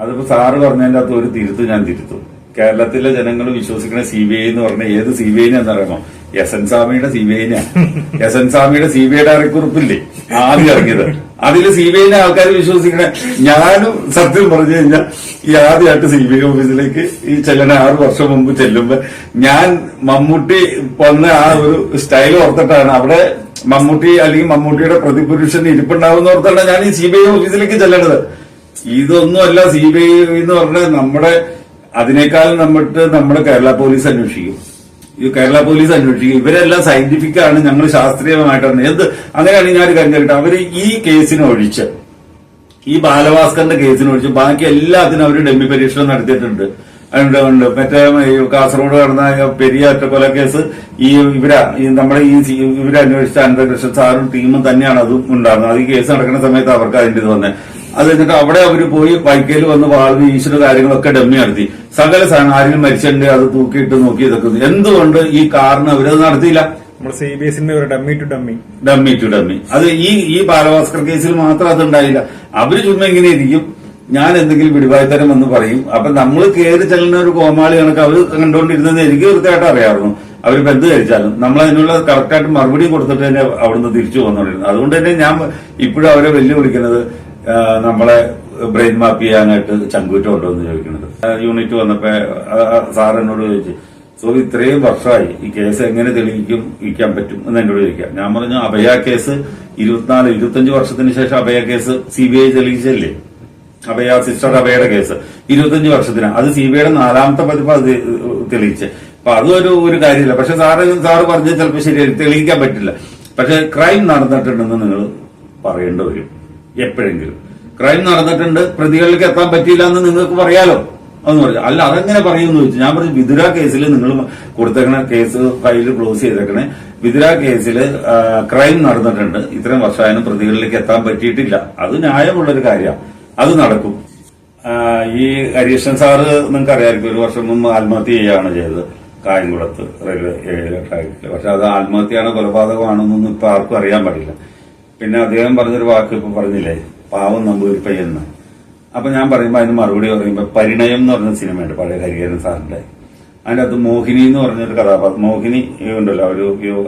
അതിപ്പോ സാറ് പറഞ്ഞതിന്റെ അകത്ത് ഒരു തിരുത്ത് ഞാൻ തിരുത്തും. കേരളത്തിലെ ജനങ്ങൾ വിശ്വസിക്കുന്ന സി ബി ഐ എന്ന് പറഞ്ഞ ഏത് സി ബി ഐനെ എന്നറിയാമോ എസ് എൻ സ്വാമിയുടെ സി ബി ഐനെ എസ് എൻ സ്വാമിയുടെ സി ബി ഐ ഡയറക്ടർ കുറിപ്പില്ലേ ആദ്യം ഇറങ്ങിയത്. അതിൽ സി ബി ഐനെ ആൾക്കാർ വിശ്വസിക്കണ. ഞാനും സത്യം പറഞ്ഞു കഴിഞ്ഞാൽ ഈ ആദ്യമായിട്ട് സി ബി ഐ ഓഫീസിലേക്ക് ഈ ചെല്ലണ ആറു വർഷം മുമ്പ് ചെല്ലുമ്പോ ഞാൻ മമ്മൂട്ടി വന്ന ആ ഒരു സ്റ്റൈൽ ഓർത്തിട്ടാണ്. അവിടെ മമ്മൂട്ടി അല്ലെങ്കിൽ മമ്മൂട്ടിയുടെ പ്രതിപുരുഷൻ ഇരിപ്പുണ്ടാവുന്ന ഓർത്താണ് ഞാൻ ഈ സി ബി ഐ ഓഫീസിലേക്ക് ചെല്ലണത്. ഇതൊന്നുമല്ല സി ബി ഐ എന്ന് പറഞ്ഞാൽ നമ്മുടെ അതിനേക്കാൾ നമ്മട്ട് നമ്മുടെ കേരള പോലീസ് അന്വേഷിക്കും. ഈ കേരള പോലീസ് അന്വേഷിക്കും. ഇവരെല്ലാം സയന്റിഫിക് ആണ് ഞങ്ങൾ ശാസ്ത്രീയമായിട്ടാണ് എന്ത്? അങ്ങനെയാണ് ഞാൻ ഒരു കാര്യം കേട്ടോ അവർ ഈ കേസിനെ ഒഴിച്ച് ഈ ബാലഭാസ്കറിന്റെ കേസിനെ ഒഴിച്ച് ബാക്കി എല്ലാത്തിനും അവർ ഡെമ്മി പരീക്ഷണം നടത്തിയിട്ടുണ്ട്. ഉണ്ട് മറ്റേ കാസർഗോഡ് നടന്ന പെരിയ ഒറ്റക്കൊല കേസ് ഈ ഇവര നമ്മുടെ ഈ ഇവരന്വേഷിച്ച അനന്തകൃഷ്ണൻ സാറും ടീമും തന്നെയാണ് അതും ഉണ്ടായിരുന്നത്. അത് ഈ കേസ് നടക്കുന്ന സമയത്ത് അവർക്ക് അതിന്റെ ഇത് വന്നത് അത് എന്നിട്ട് അവിടെ അവർ പോയി വൈക്കയിൽ വന്ന് വാൾവ് ഈശ്വര കാര്യങ്ങളൊക്കെ ഡമ്മി നടത്തി. സകല സാധനം ആരെങ്കിലും മരിച്ചിട്ടുണ്ട് അത് തൂക്കിയിട്ട് നോക്കി ഇതൊക്കെ എന്തുകൊണ്ട് ഈ കാറിന് അവരത് നടത്തിയില്ല? നമ്മുടെ സി ബി എസിന്റെ ഒരു dummy to dummy. Dummy to dummy. അത് ഈ ഈ ബാലഭാസ്കർ കേസിൽ മാത്രം അത് ഉണ്ടായില്ല. അവർ ചുമ്മാ ഇങ്ങനെ ഇരിക്കും. ഞാൻ എന്തെങ്കിലും പിടിവായ്ത്തരം എന്ന് പറയും. അപ്പൊ നമ്മൾ കയറി ചെല്ലുന്ന ഒരു കോമാളി കണക്ക് അവർ കണ്ടുകൊണ്ടിരുന്നത് എനിക്ക് കൃത്യമായിട്ട് അറിയാമായിരുന്നു. അവർ ബന്ധു കഴിച്ചാലും നമ്മൾ അതിനുള്ള കറക്റ്റായിട്ട് മറുപടി കൊടുത്തിട്ട് തന്നെ അവിടുന്ന് തിരിച്ചു വന്നോണ്ടിരുന്നു അതുകൊണ്ട് തന്നെ ഞാൻ ഇപ്പോഴും അവരെ വെല്ലുവിളിക്കുന്നത് നമ്മളെ ബ്രെയിൻ മാപ്പ് ചെയ്യാനായിട്ട് ചങ്കൂറ്റം ഉണ്ടോ ചോദിക്കുന്നത് യൂണിറ്റ് വന്നപ്പോ സാർ എന്നോട് ചോദിച്ചു സോ ഇത്രയും വർഷമായി ഈ കേസ് എങ്ങനെ തെളിയിക്കും ഇരിക്കാൻ പറ്റും? എന്ന് എന്നോട് ചോദിക്കാം ഞാൻ പറഞ്ഞു അഭയ കേസ് ഇരുപത്തിനാല് ഇരുപത്തഞ്ച് വർഷത്തിന് ശേഷം Abhaya case C B I തെളിയിച്ചല്ലേ Abhaya sister അഭയയുടെ കേസ് ഇരുപത്തഞ്ച് വർഷത്തിന്. അത് സി ബി ഐയുടെ നാലാമത്തെ പതിപ്പ് അത് തെളിയിച്ച്. അപ്പൊ അതൊരു ഒരു ഒരു കാര്യമില്ല. പക്ഷെ സാറ് സാറ് പറഞ്ഞത് ചിലപ്പോൾ ശരിയായി തെളിയിക്കാൻ പറ്റില്ല. പക്ഷെ ക്രൈം നടന്നിട്ടുണ്ടെന്ന് നിങ്ങൾ പറയേണ്ടി വരും. എപ്പോഴെങ്കിലും. ക്രൈം നടന്നിട്ടുണ്ട് പ്രതികളിലേക്ക് എത്താൻ പറ്റിയില്ല എന്ന് നിങ്ങൾക്ക് പറയാലോ? എന്ന് പറഞ്ഞു അല്ല അതെങ്ങനെ പറയുമെന്ന് ചോദിച്ചു. ഞാൻ പറഞ്ഞു വിതുര കേസിൽ നിങ്ങൾ കൊടുത്തേക്കണ കേസ് ഫയൽ ക്ലോസ് ചെയ്തേക്കണേ. വിതുര കേസിൽ ക്രൈം നടന്നിട്ടുണ്ട്. ഇത്രയും വർഷമായാലും പ്രതികളിലേക്ക് എത്താൻ പറ്റിയിട്ടില്ല. അത് ന്യായമുള്ളൊരു കാര്യമാണ് അത് നടക്കും. ഈ ഹരീഷൻ സാറ് നിങ്ങൾക്ക് അറിയാമായിരിക്കും ഒരു വർഷം മുമ്പ് ആത്മഹത്യ ചെയ്യുകയാണ് ചെയ്തത്. കായംകുളത്ത് റെയിൽവേ ട്രാക്കിൽ പക്ഷെ അത് ആത്മഹത്യയാണോ കൊലപാതകമാണെന്നൊന്നും ഇപ്പൊ ആർക്കും അറിയാൻ പാടില്ല. പിന്നെ അദ്ദേഹം പറഞ്ഞൊരു വാക്ക് ഇപ്പൊ പറഞ്ഞില്ലേ? പാവം നമ്പൂരി പയ്യെന്ന് അപ്പൊ ഞാൻ പറയുമ്പോ അതിന് മറുപടി പറയുമ്പോ പരിണയം എന്ന് പറഞ്ഞ സിനിമയുണ്ട് പഴയ ഹരിഹരൻ സാറിന്റെ അതിന്റെ അകത്ത് മോഹിനി എന്ന് പറഞ്ഞൊരു കഥാപാത്രം മോഹിനി ഉണ്ടല്ലോ ഒരു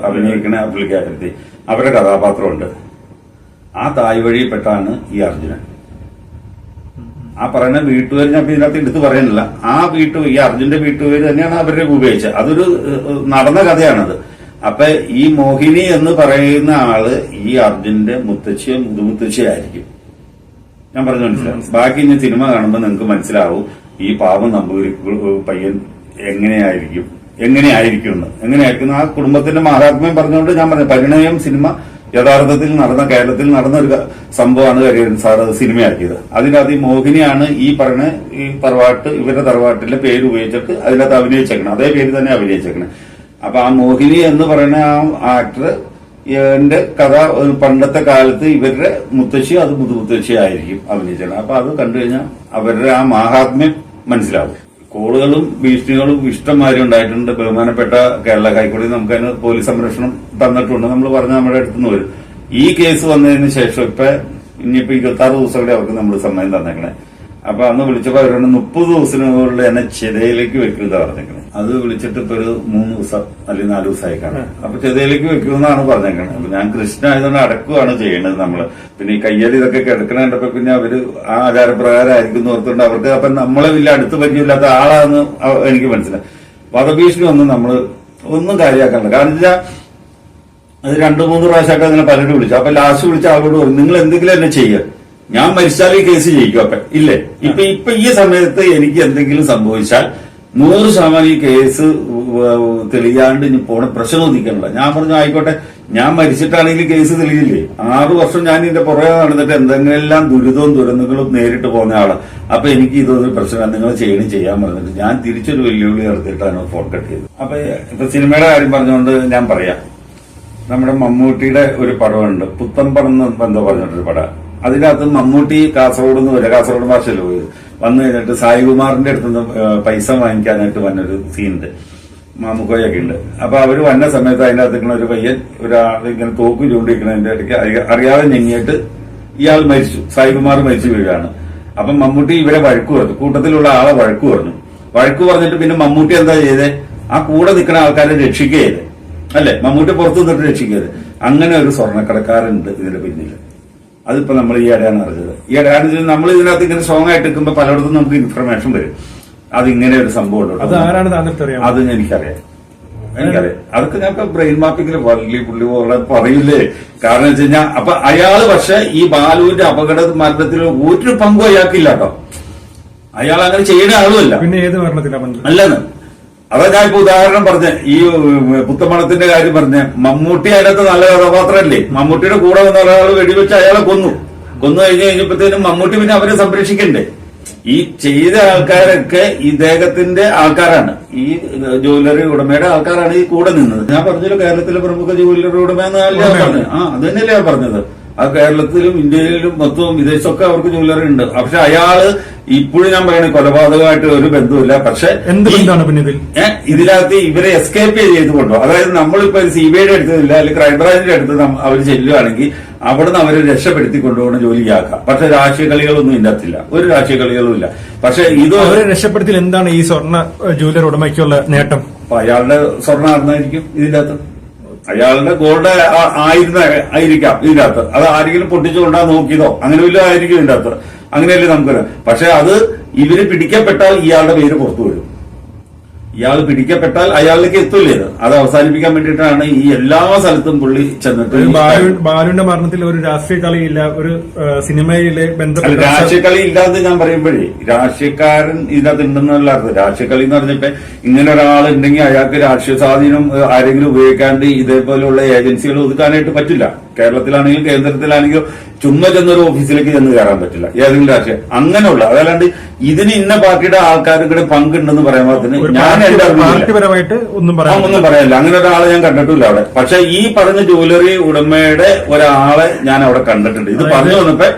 അഭിനയിക്കണ പുള്ളിക്കാരത്തി അവരുടെ കഥാപാത്രമുണ്ട്. ആ തായ് വഴിയിൽപ്പെട്ടാണ് ഈ അർജുനൻ. ആ പറയുന്ന വീട്ടുപേര് ഞാൻ ഇതിനകത്ത് എടുത്ത് പറയുന്നില്ല ആ വീട്ടു ഈ അർജുന്റെ വീട്ടുപേര് തന്നെയാണ് അവരുടെ ഉപയോഗിച്ചത്. അതൊരു നടന്ന കഥയാണത്. അപ്പൊ ഈ മോഹിനി എന്ന് പറയുന്ന ആൾ ഈ അർജുന്റെ മുത്തച്ഛിയോ മുതുമുത്തച്ഛിയോ ആയിരിക്കും. ഞാൻ പറഞ്ഞു മനസ്സിലാവും ബാക്കി ഇനി സിനിമ കാണുമ്പോൾ നിങ്ങൾക്ക് മനസ്സിലാവും ഈ പാവം നമ്പൂരി പയ്യൻ എങ്ങനെയായിരിക്കും എങ്ങനെയായിരിക്കും എന്ന് എങ്ങനെയായിരിക്കും ആ കുടുംബത്തിന്റെ മഹാത്മ്യം പറഞ്ഞുകൊണ്ട് ഞാൻ പറഞ്ഞു പരിണയം സിനിമ യഥാർത്ഥത്തിൽ നടന്ന കേരളത്തിൽ നടന്ന ഒരു സംഭവമാണ് കരിയൻ സാർ അത് സിനിമയാക്കിയത്. അതിനകത്ത് ഈ മോഹിനിയാണ് ഈ പറഞ്ഞ ഈ തറവാട്ട് ഇവരുടെ തറവാട്ടിലെ പേര് ഉപയോഗിച്ചിട്ട് അതിനകത്ത് അഭിനയിച്ചേക്കണം. അതേ പേര് തന്നെ അഭിനയിച്ചേക്കണം. അപ്പൊ ആ മോഹിനി എന്ന് പറയുന്ന ആ ആക്ടർ എന്റെ കഥ പണ്ടത്തെ കാലത്ത് ഇവരുടെ മുത്തശ്ശി അത് മുതുമുത്തശ്ശി ആയിരിക്കും അഭിനയിച്ചത്. അപ്പൊ അത് കണ്ടു കഴിഞ്ഞാൽ അവരുടെ ആ മഹാത്മ്യം മനസ്സിലാവും. കോളുകളും ഭീഷണികളും ഇഷ്ടംമാതിരി ഉണ്ടായിട്ടുണ്ട്. ബഹുമാനപ്പെട്ട കേരള ഹൈക്കോടതി നമുക്ക് അതിന് പോലീസ് സംരക്ഷണം തന്നിട്ടുണ്ട്. നമ്മൾ പറഞ്ഞ നമ്മുടെ അടുത്തുനിന്ന് വരും. ഈ കേസ് വന്നതിന് ശേഷം ഇപ്പൊ ഇനിയിപ്പോ ഇരുപത്തി ആറ് ദിവസം കൂടി അവർക്ക് നമ്മൾ സമയം തന്നേക്കണേ. അപ്പൊ അന്ന് വിളിച്ചപ്പോ അവരോട് മുപ്പത് ദിവസത്തിനുള്ളിൽ എന്നെ ചിതയിലേക്ക് വെക്കരുത് പറഞ്ഞേക്കണേ. അത് വിളിച്ചിട്ട് ഇപ്പൊ ഒരു മൂന്ന് ദിവസം അല്ലെങ്കിൽ നാല് ദിവസമായി കാണാം. അപ്പൊ ചെതയിലേക്ക് വെക്കുമെന്നാണ് പറഞ്ഞേക്കണത്. അപ്പൊ ഞാൻ കൃഷ്ണ ആയതുകൊണ്ട് അടക്കുവാണ് ചെയ്യേണ്ടത് നമ്മൾ. പിന്നെ ഈ കയ്യൽ ഇതൊക്കെ കിടക്കണ പിന്നെ അവർ ആ ആചാരപ്രകാരം ആയിരിക്കും ഓർത്തുകൊണ്ട് അവർക്ക് അപ്പൊ നമ്മളെ വലിയ അടുത്ത് പരിചയമില്ലാത്ത ആളാന്ന് എനിക്ക് മനസ്സിലായി. വധഭീഷണി ഒന്നും നമ്മൾ ഒന്നും കാര്യമാക്കാനില്ല. കാരണം വെച്ചാൽ അത് രണ്ടു മൂന്ന് പ്രാവശ്യമൊക്കെ അങ്ങനെ പലരും വിളിച്ചു. അപ്പൊ ലാസ്റ്റ് വിളിച്ച ആളോട് പറഞ്ഞു നിങ്ങൾ എന്തെങ്കിലും എന്നെ ചെയ്യുക ഞാൻ മരിച്ചാൽ ഈ കേസ് ജയിക്കും. അപ്പൊ ഇല്ലേ? ഇപ്പൊ ഇപ്പൊ ഈ സമയത്ത് എനിക്ക് എന്തെങ്കിലും സംഭവിച്ചാൽ നൂറ് ശതമാനം ഈ കേസ് തെളിയാണ്ട് ഇനി പോണ പ്രശ്നം ഒന്നിക്കണ്ട ഞാൻ പറഞ്ഞു ആയിക്കോട്ടെ ഞാൻ മരിച്ചിട്ടാണെങ്കിൽ കേസ് തെളിയില്ലേ? ആറു വർഷം ഞാൻ ഇതിന്റെ പുറകെ നടന്നിട്ട് എന്തെങ്കിലും ദുരിതവും ദുരന്തങ്ങളും നേരിട്ട് പോകുന്ന ആളാണ് അപ്പൊ എനിക്ക് ഇതൊരു പ്രശ്നമാണ്. നിങ്ങൾ ചെയ്യണം ചെയ്യാൻ പറഞ്ഞിട്ട് ഞാൻ തിരിച്ചൊരു വെല്ലുവിളി നടത്തിയിട്ടാണ് ഫോൺ കട്ട് ചെയ്തത്. അപ്പൊ ഇപ്പൊ സിനിമയുടെ കാര്യം പറഞ്ഞുകൊണ്ട് ഞാൻ പറയാം. നമ്മുടെ മമ്മൂട്ടിയുടെ ഒരു പടമുണ്ട്. പുത്തമ്പടം എന്ന് എന്തോ പറഞ്ഞിട്ടൊരു പടം. അതിനകത്ത് മമ്മൂട്ടി കാസർഗോഡ് നിന്ന് വരിക കാസർഗോഡ് ഭാഷയിൽ പോയത്? വന്നു കഴിഞ്ഞിട്ട് സായികുമാറിന്റെ അടുത്ത് നിന്ന് പൈസ വാങ്ങിക്കാനായിട്ട് വന്നൊരു സീനുണ്ട്. മാമുക്കോയൊക്കെ ഉണ്ട് അപ്പൊ അവർ വന്ന സമയത്ത് അതിന്റെ നിൽക്കുന്ന ഒരു പയ്യൻ ഒരാൾ ഇങ്ങനെ തോക്ക് ചൂണ്ടിരിക്കുന്നതിന്റെ ഇടയ്ക്ക് അറിയ- അറിയാതെ ഞെങ്ങിയിട്ട് ഇയാൾ മരിച്ചു. സായികുമാർ മരിച്ചു വീഴാണ്. അപ്പൊ മമ്മൂട്ടി ഇവരെ വഴക്ക് പറഞ്ഞു. കൂട്ടത്തിലുള്ള ആളെ വഴക്ക് പറഞ്ഞു. വഴക്ക് പറഞ്ഞിട്ട് പിന്നെ മമ്മൂട്ടി എന്താ ചെയ്തേ? ആ കൂടെ നിൽക്കുന്ന ആൾക്കാരെ രക്ഷിക്കുകയത് അല്ലെ? മമ്മൂട്ടി പുറത്തു നിന്നിട്ട് രക്ഷിക്കരുത് അങ്ങനെ ഒരു സ്വർണക്കടക്കാരുണ്ട് ഇതിന്റെ പിന്നിൽ അതിപ്പോ നമ്മൾ ഈ ഇടയാണ് അറിഞ്ഞത് ഈ ഇടയാണ് നമ്മൾ ഇതിനകത്ത് ഇങ്ങനെ സോങ് ആയിട്ട് എടുക്കുമ്പോ പലയിടത്തും നമുക്ക് ഇൻഫർമേഷൻ വരും. ഇങ്ങനെ ഒരു സംഭവം അത് ഉണ്ട് അത് എനിക്കറിയാം. എനിക്കറിയാം. അതൊക്കെ ഞങ്ങൾക്ക് ബ്രെയിൻ മാപ്പിങ്ങിൽ പള്ളി പുള്ളി പോലെ പറയില്ലേ? കാരണം വെച്ച് കഴിഞ്ഞാൽ അപ്പൊ അയാൾ പക്ഷെ ഈ ബാലുവിന്റെ അപകട മരണത്തിൽ ഒരു പങ്കും അയാൾക്കില്ല കേട്ടോ അയാൾ അങ്ങനെ ചെയ്യുന്ന ആളുമല്ല പിന്നെ ഏത് മരണത്തിലാണ് അല്ലെന്ന്. അതാ ഞാൻ ഇപ്പൊ ഉദാഹരണം പറഞ്ഞ ഈ പുത്തമണത്തിന്റെ കാര്യം പറഞ്ഞ മമ്മൂട്ടി അതിനകത്ത് നല്ല കഥാപാത്രമല്ലേ? മമ്മൂട്ടിയുടെ കൂടെ വന്ന ഒരാൾ വെടിവെച്ച് അയാളെ കൊന്നു. കൊന്നു കഴിഞ്ഞ് കഴിഞ്ഞപ്പോഴത്തേനും മമ്മൂട്ടി പിന്നെ അവരെ സംരക്ഷിക്കണ്ടേ? ഈ ചെയ്ത ആൾക്കാരൊക്കെ ഈ ദേഹത്തിന്റെ ആൾക്കാരാണ്. ഈ ജ്വല്ലറി ഉടമയുടെ ആൾക്കാരാണ് ഈ കൂടെ നിന്നത്. ഞാൻ പറഞ്ഞല്ലോ കേരളത്തിലെ പ്രമുഖ ജ്വല്ലറി ഉടമ എന്നല്ലേ പറഞ്ഞത് ആ അത് തന്നെയല്ലേ ഞാൻ പറഞ്ഞത്. ആ കേരളത്തിലും ഇന്ത്യയിലും മൊത്തവും വിദേശത്തൊക്കെ അവർക്ക് ജ്വല്ലറി ഉണ്ട്. പക്ഷെ അയാൾ ഇപ്പോഴും ഞാൻ പറയണ കൊലപാതകമായിട്ട് ഒരു ബന്ധമില്ല പക്ഷെ എന്ത് ഈ- ബന്ധമാണ് പിന്നെ ഇതിൽ? ഇതിനകത്ത് ഇവരെ എസ്കേപ്പ് ചെയ്ത് കൊണ്ടോ. അതായത് നമ്മളിപ്പോ സി ബി ഐയുടെ അടുത്തില്ല അല്ലെങ്കിൽ ക്രൈംബ്രാഞ്ചിന്റെ അടുത്ത് അവർ ചെല്ലുകയാണെങ്കിൽ അവിടുന്ന് അവരെ രക്ഷപ്പെടുത്തി കൊണ്ടുപോകണം ജോലിയാക്കാം പക്ഷെ രാഷ്ട്രീയ കളികളൊന്നും ഇതിനകത്തില്ല. ഒരു രാഷ്ട്രീയ കളികളും ഇല്ല. പക്ഷെ ഇത് അവരെ രക്ഷപ്പെടുത്തിൽ എന്താണ് ഈ സ്വർണ ജൂലർ ഉടമയ്ക്കുള്ള നേട്ടം? അപ്പൊ അയാളുടെ സ്വർണ ആയിരുന്നായിരിക്കും ഇതിന്റെ അകത്ത് അയാളുടെ ഗോൾഡ് ആയിരുന്ന ആയിരിക്കാം ഇതിന്റെ അകത്ത് അത് ആരെങ്കിലും പൊട്ടിച്ചുകൊണ്ടാ നോക്കിയതോ? അങ്ങനെ വല്ല ആയിരിക്കും ഇതിന്റെ അകത്ത് അങ്ങനെയല്ലേ നമുക്കറിയാം പക്ഷെ അത് ഇവർ പിടിക്കപ്പെട്ടാൽ ഇയാളുടെ പേര് പുറത്തു വരും. ഇയാൾ പിടിക്കപ്പെട്ടാൽ അയാളിലേക്ക് എത്തൂലേ ഇത്? അത് അവസാനിപ്പിക്കാൻ വേണ്ടിയിട്ടാണ് ഈ എല്ലാ സ്ഥലത്തും പുള്ളി ചെന്നിട്ട് ബാലുവിന്റെ മരണത്തിൽ ഒരു രാഷ്ട്രീയ കളിയില്ല ഒരു സിനിമയിലെ ബന്ധപ്പെട്ട രാഷ്ട്രീയ കളി ഇല്ലാതെ ഞാൻ പറയുമ്പോഴേ രാഷ്ട്രീയക്കാരൻ ഇതിനകത്ത് ഉണ്ടെന്നുള്ള അർത്ഥം രാഷ്ട്രീയ കളി എന്ന് പറഞ്ഞപ്പോ ഇങ്ങനെ ഒരാൾ ഉണ്ടെങ്കിൽ അയാൾക്ക് രാഷ്ട്രീയ സ്വാധീനം ആരെങ്കിലും ഉപയോഗിക്കാണ്ട് ഇതേപോലെയുള്ള ഏജൻസികൾ ഒതുക്കാനായിട്ട് പറ്റില്ല. കേരളത്തിലാണെങ്കിലും കേന്ദ്രത്തിലാണെങ്കിലും ചുമ്മാ ചെന്നൊരു ഓഫീസിലേക്ക് ചെന്ന് കയറാൻ പറ്റില്ല. ഏതെങ്കിലും രാഷ്ട്രീയം അങ്ങനെയുള്ള അതല്ലാണ്ട് ഇതിന് ഇന്ന പാർട്ടിയുടെ ആൾക്കാരും കൂടെ പങ്കുണ്ടെന്ന് ഒരു ഞാൻ പാർട്ടി- പാർട്ടിപരമായിട്ട് ഒന്നും പറയാം ഒന്നും പറയാനില്ല. അങ്ങനെ ഒരാളെ ഞാൻ കണ്ടിട്ടില്ല അവിടെ. പക്ഷെ ഈ പറഞ്ഞ ജ്വല്ലറി ഉടമയുടെ ഒരാളെ ഞാൻ അവിടെ കണ്ടിട്ടുണ്ട്. ഇത് പറഞ്ഞു വന്നപ്പോ.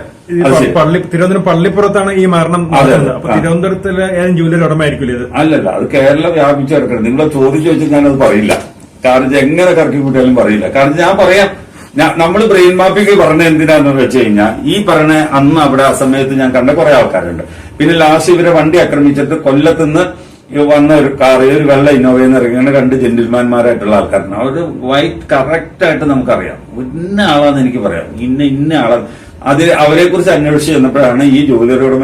പള്ളി തിരുവനന്തപുരം പള്ളിപ്പുറത്താണ് ഈ മരണം അപ്പൊ. തിരുവനന്തപുരത്തിലെ ഏതെങ്കിലും ഉടമായിരിക്കില്ല ഇത്? അല്ലല്ല അത് കേരളം വ്യാപിച്ചു കിടക്കണം നിങ്ങളെ ചോദിച്ചു വെച്ചാൽ ഞാനത് പറയില്ല. കാരണം എങ്ങനെ കറക്കി കൂട്ടിയാലും പറയില്ല. കാരണം ഞാൻ പറയാം. നമ്മൾ ബ്രെയിൻ മാപ്പിക്ക് പറഞ്ഞ എന്തിനാന്ന് വെച്ച് കഴിഞ്ഞാൽ ഈ പറഞ്ഞ അന്ന് അവിടെ ആ സമയത്ത് ഞാൻ കണ്ട കുറെ ആൾക്കാരുണ്ട്. പിന്നെ ലാസ്റ്റ് ഇവരെ വണ്ടി ആക്രമിച്ചിട്ട് കൊല്ലത്തുനിന്ന് വന്ന ഒരു കാർ ഒരു വെള്ള ഇന്നോവയിൽ നിന്ന് ഇറങ്ങിയാണ് രണ്ട് ജെന്റിൽമാൻമാരായിട്ടുള്ള ആൾക്കാരാണ്. അവർ വൈറ്റ് കറക്റ്റ് ആയിട്ട് നമുക്കറിയാം. ഇന്ന ആളാന്ന് എനിക്ക് പറയാം. ഇന്ന ഇന്ന ആളാ. അതിൽ അവരെ കുറിച്ച് അന്വേഷിച്ച് ചെന്നപ്പോഴാണ് ഈ ജോലിയുടെ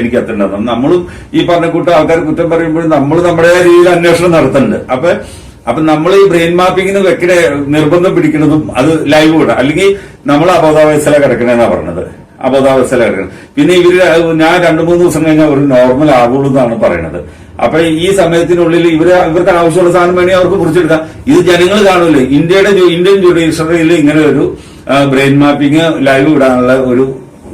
എനിക്ക് എത്തേണ്ടത് നമ്മളും ഈ പറഞ്ഞ കൂട്ടം ആൾക്കാർ കുറ്റം പറയുമ്പോഴും നമ്മൾ നമ്മുടെ രീതിയിൽ അന്വേഷണം നടത്തുന്നുണ്ട്. അപ്പൊ അപ്പൊ നമ്മൾ ഈ ബ്രെയിൻ മാപ്പിങ്ങിന് വെക്കണ നിർബന്ധം പിടിക്കുന്നതും അത് ലൈവ് കൂടെ. അല്ലെങ്കിൽ നമ്മൾ അബോധാവസ്ഥല കിടക്കണെന്നാ പറഞ്ഞത്. അബോധാവസ്ഥല കിടക്കണം പിന്നെ ഇവർ ഞാൻ രണ്ടു മൂന്ന് ദിവസം കഴിഞ്ഞാൽ ഒരു നോർമൽ ആകുള്ളൂ എന്നാണ് പറയുന്നത് അപ്പൊ ഈ സമയത്തിനുള്ളിൽ ഇവർ ഇവർക്ക് ആവശ്യമുള്ള സാധനം വേണമെങ്കിൽ അവർക്ക് കുറിച്ചെടുക്കാം. ഇത് ജനങ്ങൾ കാണൂലേ. ഇന്ത്യയുടെ ഇന്ത്യൻ ജുഡീഷ്യറിയിൽ ഇങ്ങനെ ഒരു ബ്രെയിൻ മാപ്പിംഗ് ലൈവ് ഇടാനുള്ള ഒരു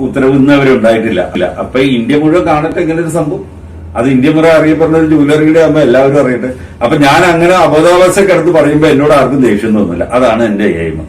ഉത്തരവ് ഇന്ന് അവർ ഉണ്ടായിട്ടില്ല. അല്ല അപ്പൊ ഇന്ത്യ മുഴുവൻ കാണട്ടെ ഇങ്ങനെ ഒരു സംഭവം. അത് ഇന്ത്യ മുറ അറിയപ്പെടുന്ന ഒരു ജൂലറിയുടെ ആകുമ്പോ എല്ലാവരും അറിയട്ടെ. അപ്പൊ ഞാൻ അങ്ങനെ അബോധാവസ്ഥ കിടന്ന് പറയുമ്പോൾ എന്നോട് ആർക്കും ദേഷ്യം തോന്നില്ല അതാണ് എന്റെ എയിം